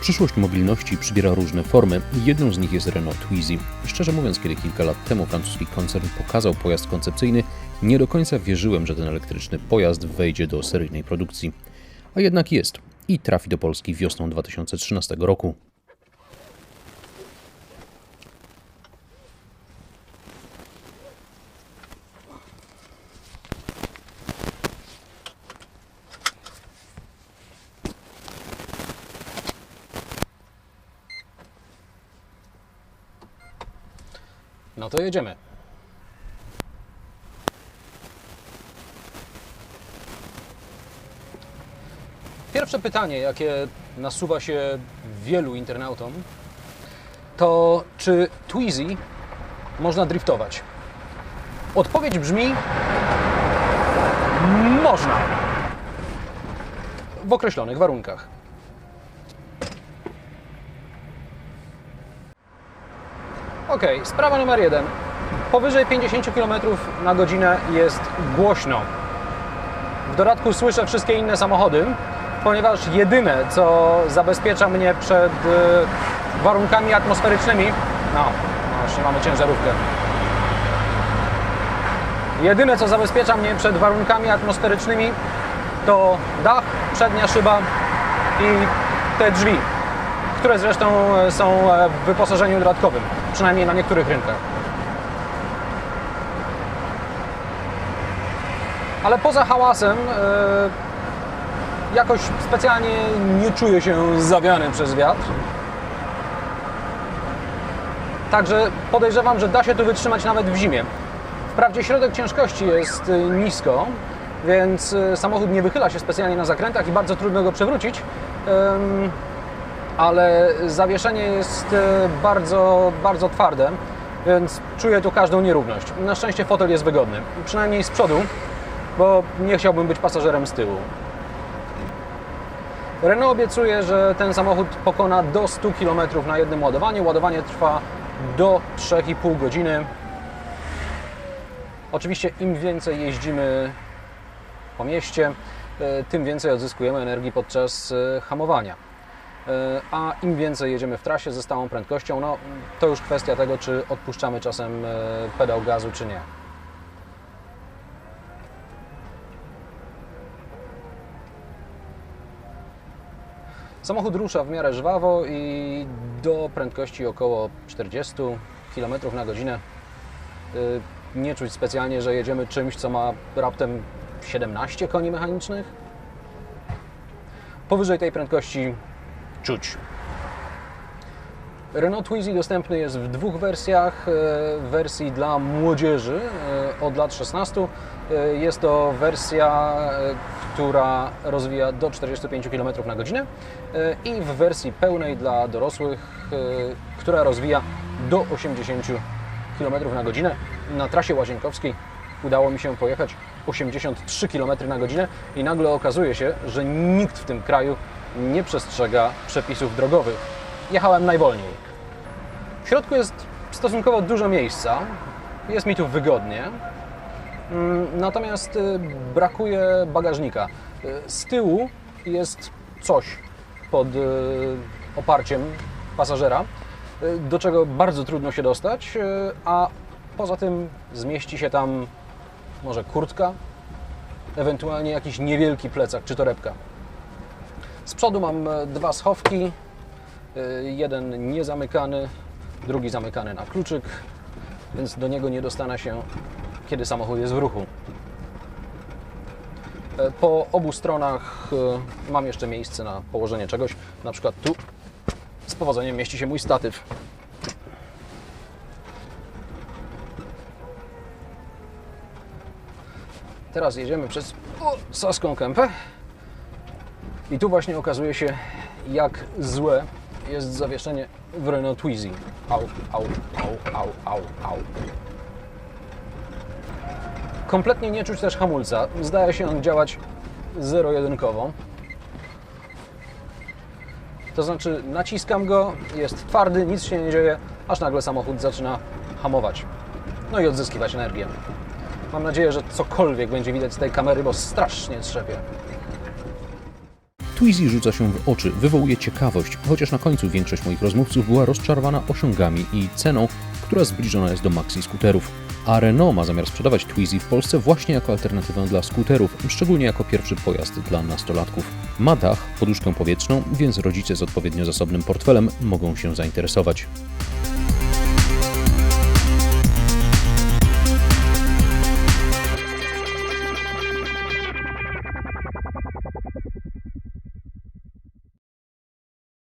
Przyszłość mobilności przybiera różne formy jedną z nich jest Renault Twizy. Szczerze mówiąc, kiedy kilka lat temu francuski koncern pokazał pojazd koncepcyjny, nie do końca wierzyłem, że ten elektryczny pojazd wejdzie do seryjnej produkcji. A jednak jest i trafi do Polski wiosną 2013 roku. No to jedziemy. Pierwsze pytanie, jakie nasuwa się wielu internautom, to czy Twizy można driftować? Odpowiedź brzmi: można. W określonych warunkach. Ok, sprawa numer jeden. Powyżej 50 km na godzinę jest głośno. W dodatku słyszę wszystkie inne samochody, ponieważ jedyne, co zabezpiecza mnie przed y, warunkami atmosferycznymi. No, no jeszcze mamy ciężarówkę. Jedyne, co zabezpiecza mnie przed warunkami atmosferycznymi, to dach, przednia szyba i te drzwi, które zresztą są e, w wyposażeniu dodatkowym, przynajmniej na niektórych rynkach. Ale poza hałasem e, jakoś specjalnie nie czuję się zawiany przez wiatr. Także podejrzewam, że da się tu wytrzymać nawet w zimie. Wprawdzie środek ciężkości jest nisko, więc samochód nie wychyla się specjalnie na zakrętach i bardzo trudno go przewrócić. Ale zawieszenie jest y, bardzo, bardzo twarde, więc czuję tu każdą nierówność. Na szczęście fotel jest wygodny, przynajmniej z przodu, bo nie chciałbym być pasażerem z tyłu. Renault obiecuje, że ten samochód pokona do 100 km na jednym ładowaniu. Ładowanie trwa do 3,5 godziny. Oczywiście im więcej jeździmy po mieście, e, tym więcej odzyskujemy energii podczas e, hamowania. E, A im więcej jedziemy w trasie ze stałą prędkością, no to już kwestia tego, czy odpuszczamy czasem e, pedał gazu, czy nie. Samochód rusza w miarę żwawo i do prędkości około 40 km na godzinę. Y, Nie czuć specjalnie, że jedziemy czymś, co ma raptem 17 koni mechanicznych. Powyżej tej prędkości czuć. Renault Twizy dostępny jest w dwóch wersjach. e, W wersji dla młodzieży e, od lat 16. E, Jest to wersja, e, która rozwija do 45 km na godzinę e, i w wersji pełnej dla dorosłych, e, która rozwija do 80 km na godzinę. Na trasie łazienkowskiej udało mi się pojechać 83 km na godzinę i nagle okazuje się, że nikt w tym kraju nie przestrzega przepisów drogowych. Jechałem najwolniej. W środku jest stosunkowo dużo miejsca, jest mi tu wygodnie, Mm, natomiast y, brakuje bagażnika. Y, Z tyłu jest coś pod y, oparciem pasażera, do czego bardzo trudno się dostać, a poza tym zmieści się tam może kurtka, ewentualnie jakiś niewielki plecak czy torebka. Z przodu mam e, dwa schowki, y, jeden niezamykany, drugi zamykany na kluczyk, więc do niego nie dostanę się, kiedy samochód jest w ruchu. E, Po obu stronach e, mam jeszcze miejsce na położenie czegoś, na przykład tu z powodzeniem mieści się mój statyw. Teraz jedziemy przez o, Saską Kępę. I tu właśnie okazuje się, jak złe jest zawieszenie w Renault Twizy. Au, au, au, au, au, au. Kompletnie nie czuć też hamulca. Zdaje się on działać zero-jedynkowo. To znaczy naciskam go, jest twardy, nic się nie dzieje, aż nagle samochód zaczyna hamować. No i odzyskiwać energię. Mam nadzieję, że cokolwiek będzie widać z tej kamery, bo strasznie trzepie. Twizy rzuca się w oczy, wywołuje ciekawość, chociaż na końcu większość moich rozmówców była rozczarowana osiągami i ceną, która zbliżona jest do maxi skuterów. A Renault ma zamiar sprzedawać Twizy w Polsce właśnie jako alternatywę dla skuterów, szczególnie jako pierwszy pojazd dla nastolatków. Ma dach, poduszkę powietrzną, więc rodzice z odpowiednio zasobnym portfelem mogą się zainteresować.